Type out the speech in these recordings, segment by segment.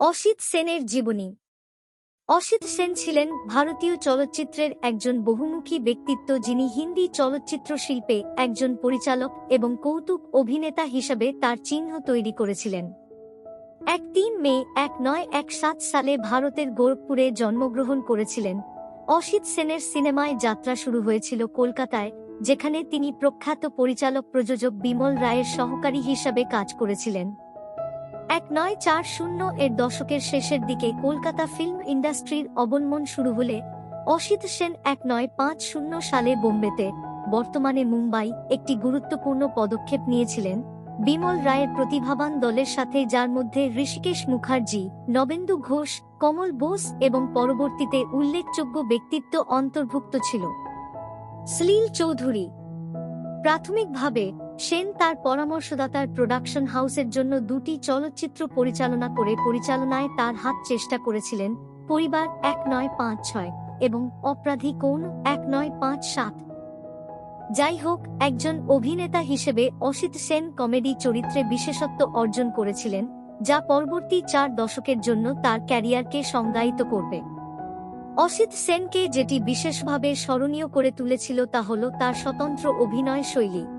অসিত সেনের জীবনী। অসিত সেন ছিলেন ভারতীয় চলচ্চিত্রের একজন বহুমুখী ব্যক্তিত্ব যিনি হিন্দি চলচ্চিত্র শিল্পে একজন পরিচালক এবং কৌতুক অভিনেতা হিসাবে তার চিহ্ন তৈরি করেছিলেন। এক তিন মে এক নয় এক সাত সালে ভারতের গোরখপুরে জন্মগ্রহণ করেছিলেন। অসিত সেনের সিনেমায় যাত্রা শুরু হয়েছিল কলকাতায়, যেখানে তিনি প্রখ্যাত পরিচালক প্রযোজক বিমল রায়ের সহকারী হিসাবে কাজ করেছিলেন। এক নয় চার শূন্য এর দশকের শেষের দিকে কলকাতা ফিল্ম ইন্ডাস্ট্রির অবনমন শুরু হলে অসিত সেন এক নয় পাঁচ শূন্য সালে বোম্বেতে, বর্তমানে মুম্বাই, একটি গুরুত্বপূর্ণ পদক্ষেপ নিয়েছিলেন। বিমল রায়ের প্রতিভাবান দলের সাথে যার মধ্যে ঋষিকেশ মুখার্জি, নবেন্দু ঘোষ, কমল বোস এবং পরবর্তীতে উল্লেখযোগ্য ব্যক্তিত্ব অন্তর্ভুক্ত ছিল। সলিল চৌধুরী। প্রাথমিকভাবে সেন তার পরামর্শদাতার প্রোডাকশন হাউসের জন্য দুটি চলচ্চিত্র পরিচালনা করে পরিচালনায় তার হাত চেষ্টা করেছিলেন পরিবার এক নয় পাঁচ ছয় এবং অপরাধী কোন এক নয় পাঁচ সাত। যাই হোক, একজন অভিনেতা হিসেবে অসিত সেন কমেডি চরিত্রে বিশেষত্ব অর্জন করেছিলেন, যা পরবর্তী চার দশকের জন্য তার ক্যারিয়ারকে সংজ্ঞায়িত করবে। অসিত সেনকে যেটি বিশেষভাবে স্মরণীয় করে তুলেছিল তা হল তার স্বতন্ত্র অভিনয় শৈলী।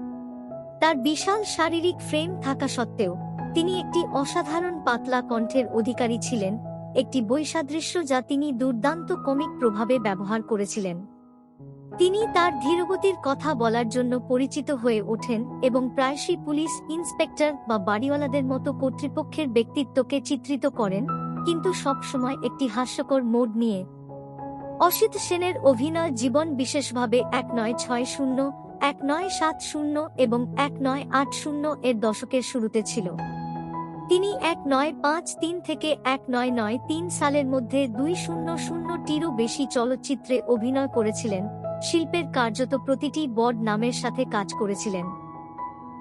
তার বিশাল শারীরিক ফ্রেম থাকা সত্ত্বেও, তিনি একটি অসাধারণ পাতলা কণ্ঠের অধিকারী ছিলেন, একটি বৈসাদৃশ্য যা তিনি দুর্দান্ত কমিক প্রভাবে ব্যবহার করেছিলেন। তিনি তার ধীরগতির কথা বলার জন্য পরিচিত হয়ে ওঠেন এবং প্রায়শই পুলিশ ইন্সপেক্টর বা বাড়িওয়ালাদের মতো কর্তৃপক্ষের ব্যক্তিত্বকে চিত্রিত করেন, কিন্তু সবসময় একটি হাস্যকর মোড নিয়ে। অসিত সেনের অভিনয় জীবন বিশেষভাবে এক নয় ছয় শূন্য এক নয় সাত শূন্য এবং এক নয় আট শূন্য এর দশকের শুরুতে ছিল। তিনি এক নয় পাঁচ তিন থেকে এক নয় নয় তিন সালের মধ্যে দুই শূন্য শূন্যটিরও বেশি চলচ্চিত্রে অভিনয় করেছিলেন, শিল্পের কার্যত প্রতিটি বড নামের সাথে কাজ করেছিলেন।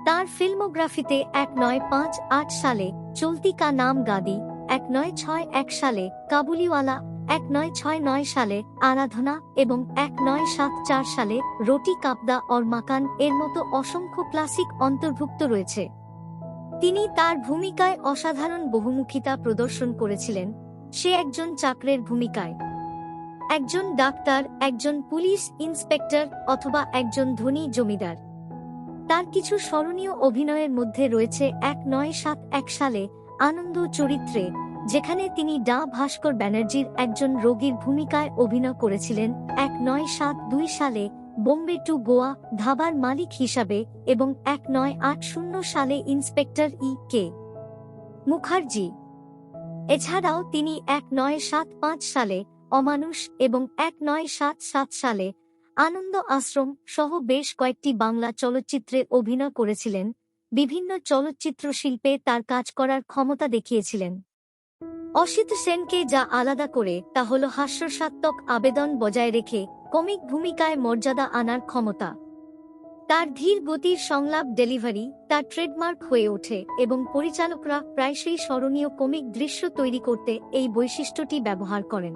তার ফিল্মোগ্রাফিতে এক নয় পাঁচ আট সালে চলতি কা নাম গাদি, এক নয় ছয় এক সালে কাবুলিওয়ালা এক নয় ছয় নয় সালে আরাধনা এবং এক নয় সাত চার সালে রোটি কাপদা অর মাকান এর মতো অসংখ্য ক্লাসিক অন্তর্ভুক্ত রয়েছে। তিনি তার ভূমিকায় অসাধারণ বহুমুখিতা প্রদর্শন করেছিলেন। সে একজন চাকরের ভূমিকায়। একজন ডাক্তার, একজন পুলিশ ইন্সপেক্টর অথবা একজন ধনী জমিদার। তার কিছু স্মরণীয় অভিনয়ের মধ্যে রয়েছে এক নয় সাত এক সালে আনন্দ চরিত্রে যেখানে তিনি ডা ভাস্কর ব্যানার্জির একজন রোগীর ভূমিকায় অভিনয় করেছিলেন এক নয় সাত দুই সালে বোম্বে টু গোয়া ধাবার মালিক হিসাবে এবং এক নয় আট শূন্য সালে ইন্সপেক্টর ই কে মুখার্জি। এছাড়াও তিনি এক নয় সাত পাঁচ সালে অমানুষ এবং এক নয় সাত সাত সালে আনন্দ আশ্রম সহ বেশ কয়েকটি বাংলা চলচ্চিত্রে অভিনয় করেছিলেন, বিভিন্ন চলচ্চিত্র শিল্পে তার কাজ করার ক্ষমতা দেখিয়েছিলেন। অসিত সেনকে যা আলাদা করে, তা হল হাস্যসাত্মক আবেদন বজায় রেখে কমিক ভূমিকায় মর্যাদা আনার ক্ষমতা। তার ধীর গতির সংলাপ ডেলিভারি, তার ট্রেডমার্ক হয়ে ওঠে এবং পরিচালকরা প্রায়শই স্মরণীয় কমিক দৃশ্য তৈরি করতে এই বৈশিষ্ট্যটি ব্যবহার করেন।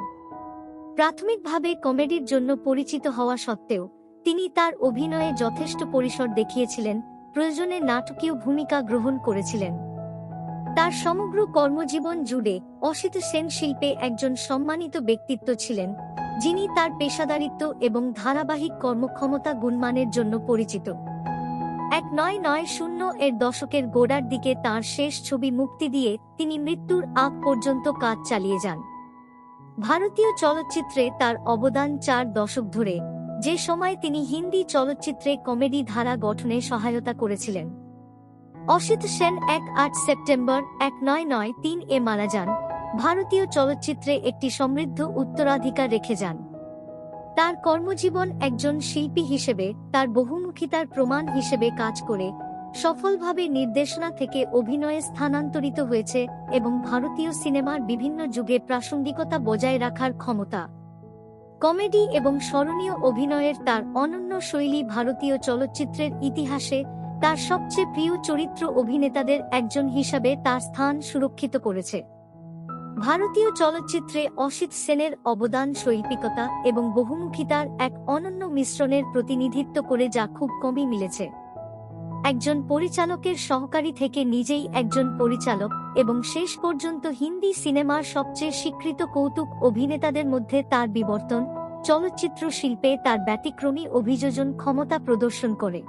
প্রাথমিকভাবে কমেডির জন্য পরিচিত হওয়া সত্ত্বেও, তিনি তার অভিনয়ে যথেষ্ট পরিসর দেখিয়েছিলেন, প্রয়োজনে নাটকীয় ভূমিকা গ্রহণ করেছিলেন। তার সমগ্র কর্মজীবন জুড়ে অসিত সেন শিল্পে একজন সম্মানিত ব্যক্তিত্ব ছিলেন, যিনি তার পেশাদারিত্ব এবং ধারাবাহিক কর্মক্ষমতা গুণমানের জন্য পরিচিত। এক নয় নয় শূন্য এর দশকের গোড়ার দিকে তার শেষ ছবি মুক্তি দিয়ে তিনি মৃত্যুর আগ পর্যন্ত কাজ চালিয়ে যান। ভারতীয় চলচ্চিত্রে তার অবদান চার দশক ধরে, যে সময় তিনি হিন্দি চলচ্চিত্রে কমেডি ধারা গঠনে সহায়তা করেছিলেন। অসিত সেন এক আট সেপ্টেম্বর এক নয় নয় তিন এ মারা যান। ভারতীয় চলচ্চিত্রে একটি সমৃদ্ধ উত্তরাধিকার রেখে যান। তার কর্মজীবন একজন শিল্পী হিসেবে, তার বহুমুখিতার প্রমাণ হিসেবে কাজ করে, সফলভাবে নির্দেশনা থেকে অভিনয়ে স্থানান্তরিত হয়েছে এবং ভারতীয় সিনেমার বিভিন্ন যুগে প্রাসঙ্গিকতা বজায় রাখার ক্ষমতা। কমেডি এবং স্মরণীয় অভিনয়ের তার অনন্য শৈলী ভারতীয় চলচ্চিত্রের ইতিহাসে তার সবচেয়ে প্রিয় চরিত্র অভিনেতাদের একজন হিসাবে তার স্থান সুরক্ষিত করেছে। ভারতীয় চলচ্চিত্রে অসিত সেনের অবদান শৈল্পিকতা এবং বহুমুখিতার এক অনন্য মিশ্রণের প্রতিনিধিত্ব করে যা খুব কমই মিলেছে। একজন পরিচালকের সহকারী থেকে নিজেই একজন পরিচালক এবং শেষ পর্যন্ত হিন্দি সিনেমার সবচেয়ে স্বীকৃত কৌতুক অভিনেতাদের মধ্যে তার বিবর্তন, চলচ্চিত্র শিল্পে তার ব্যতিক্রমী অভিযোজন ক্ষমতা প্রদর্শন করে।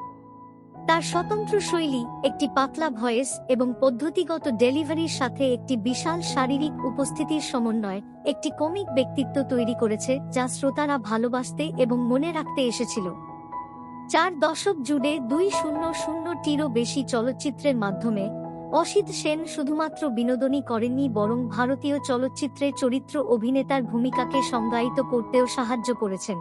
তার স্বতন্ত্র শৈলী, একটি পাতলা ভয়েস এবং পদ্ধতিগত ডেলিভারির সাথে একটি বিশাল শারীরিক উপস্থিতির সমন্বয়, একটি কমিক ব্যক্তিত্ব তৈরি করেছে যা শ্রোতারা ভালোবাসতে এবং মনে রাখতে এসেছিল। চার দশক জুড়ে দুই শূন্য শূন্যটিরও বেশি চলচ্চিত্রের মাধ্যমে, অসিত সেন শুধুমাত্র বিনোদনই করেননি বরং ভারতীয় চলচ্চিত্রে চরিত্র অভিনেতার ভূমিকাকে সংজ্ঞায়িত করতেও সাহায্য করেছেন।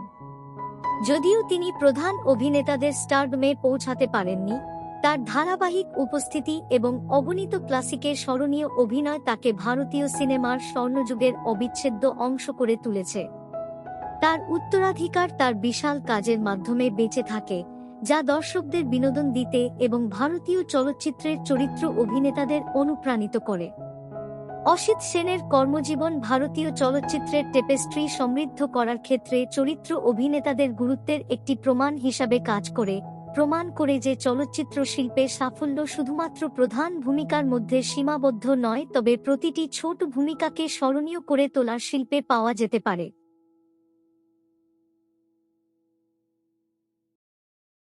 যদিও তিনি প্রধান অভিনেতাদের স্টারডমে পৌঁছাতে পারেননি, তার ধারাবাহিক উপস্থিতি এবং অগণিত ক্লাসিকের স্মরণীয় অভিনয় তাকে ভারতীয় সিনেমার স্বর্ণযুগের অবিচ্ছেদ্য অংশ করে তুলেছে। তার উত্তরাধিকার তার বিশাল কাজের মাধ্যমে বেঁচে থাকে, যা দর্শকদের বিনোদন দিতে এবং ভারতীয় চলচ্চিত্রের চরিত্র অভিনেতাদের অনুপ্রাণিত করে। অসিত সেনের কর্মজীবন ভারতীয় চলচ্চিত্রের টেপেস্ট্রি সমৃদ্ধ করার ক্ষেত্রে চরিত্র অভিনেতাদের গুরুত্বের একটি প্রমাণ হিসাবে কাজ করে, প্রমাণ করে যে চলচ্চিত্র শিল্পে সাফল্য শুধুমাত্র প্রধান ভূমিকার মধ্যে সীমাবদ্ধ নয়, তবে প্রতিটি ছোট ভূমিকাকে স্মরণীয় করে তোলার শিল্পে পাওয়া যেতে পারে।